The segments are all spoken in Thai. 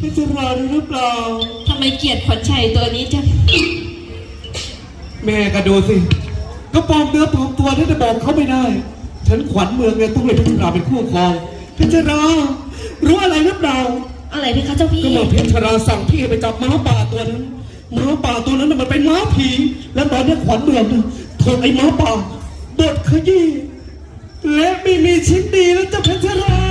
เพชรรารู้หรือเปล่า ทำไมเกลียดขวัญชัยตัวนี้จังแม่ก็ดูสิ ก็ปลอมเนื้อปลอมตัวที่จะบอกเขาไม่ได้ ฉันขวัญเมืองเนี่ยต้องเลยเพชรราเป็นคู่ครองเพชรรารู้อะไรหรือเปล่า อะไรพี่คะเจ้าพี่ ก็บอกเพชรราสั่งพี่ให้ไปจับม้าป่าตัวนั้น ม้าป่าตัวนั้นน่ะมันเป็นม้าผี แล้วตอนนี้ขวัญเมืองเนี่ยถูกไอ้ม้าป่าบดขยี้และไม่มีชิ้นดีแล้วจะเพชรรา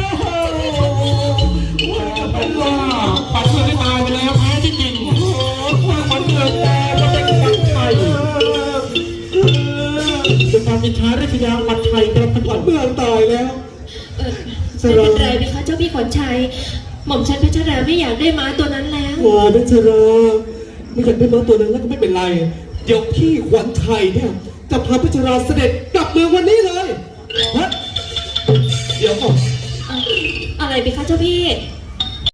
ความอิจฉาริษยามัดไทยกระพันขวัญเมืองตายแล้ว เออไม่เป็นไรพี่คะเจ้าพี่ขวัญชัย หม่อมฉันเพชรราไม่อยากได้ม้าตัวนั้นแล้ว โอ้เพชรราไม่อยากได้ม้าตัวนั้นแล้วก็ไม่เป็นไร เดี๋ยวพี่ขวัญไทยเนี่ยจะพาเพชรราเสด็จกลับเมืองวันนี้เลยฮะเดี๋ยวก่อนเอ่ออะไรพี่คะเจ้าพี่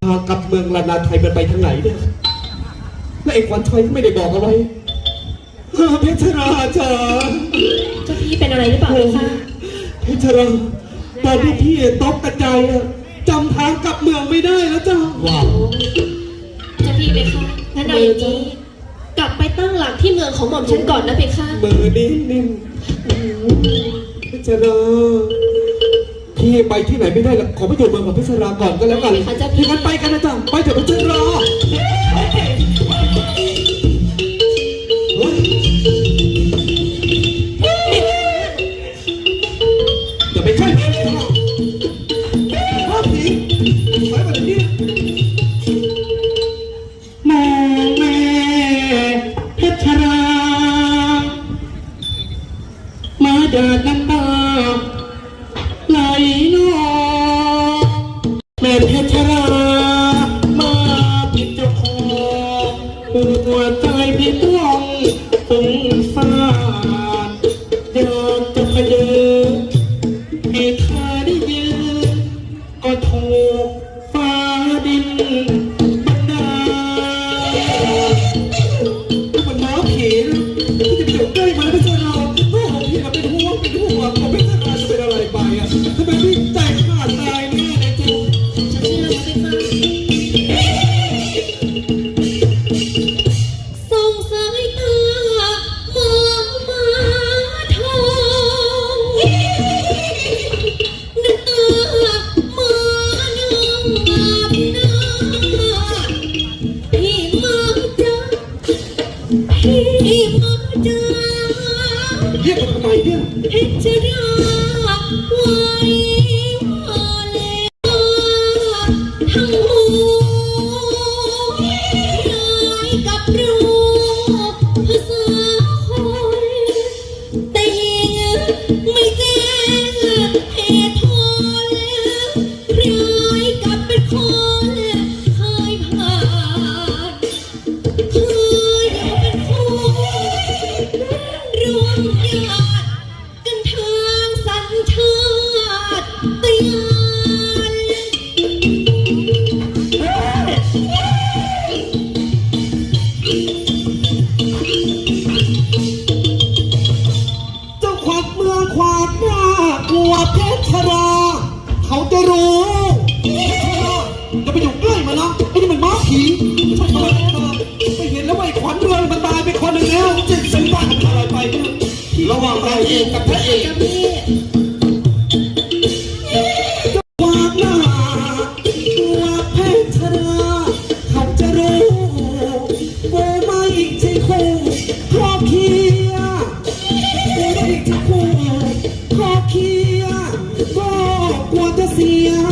พากลับเมืองลานาไทยมันไปทางไหนเนี่ยและไอ้ขวัญชัยก็ไม่ได้บอกเอาไว้เออเพชรราจ๋าเจ้า พี่เป็นอะไรหรือเปล่าพี่คะเพชรราตอนที่พี่ตกกระจายอะจำทางกลับเมืองไม่ได้แล้วจ้าว้าวเจ้าพี่เพคะงั้นเอาอย่างนี้กลับไปตั้งหลักที่เมืองของหม่อมฉันก่อนนะเพคะมือนิ่มๆเพชรราพี่ไปที่ไหนไม่ได้ละขอไปอยู่เมืองกับเพชรราก่อนก็แล้วกันที่งั้นไปกันนะจ๊ะไปเถอะเพชรร มาเดินน้ำตาไหลนองแม่เพชรรา มาผิดเจ้าของหัวใจพี่ต้องสงสารอยากจะพยืนให้เธ ระหว่างนาเอกกับพระเอกกับพี่ความหน้ากลัวเพชรราเขาจะรู้ว่าไม่ใช่คู่ครอบเคียไม่ใช่คู่ครอบเคียก็กลัวจะเสีย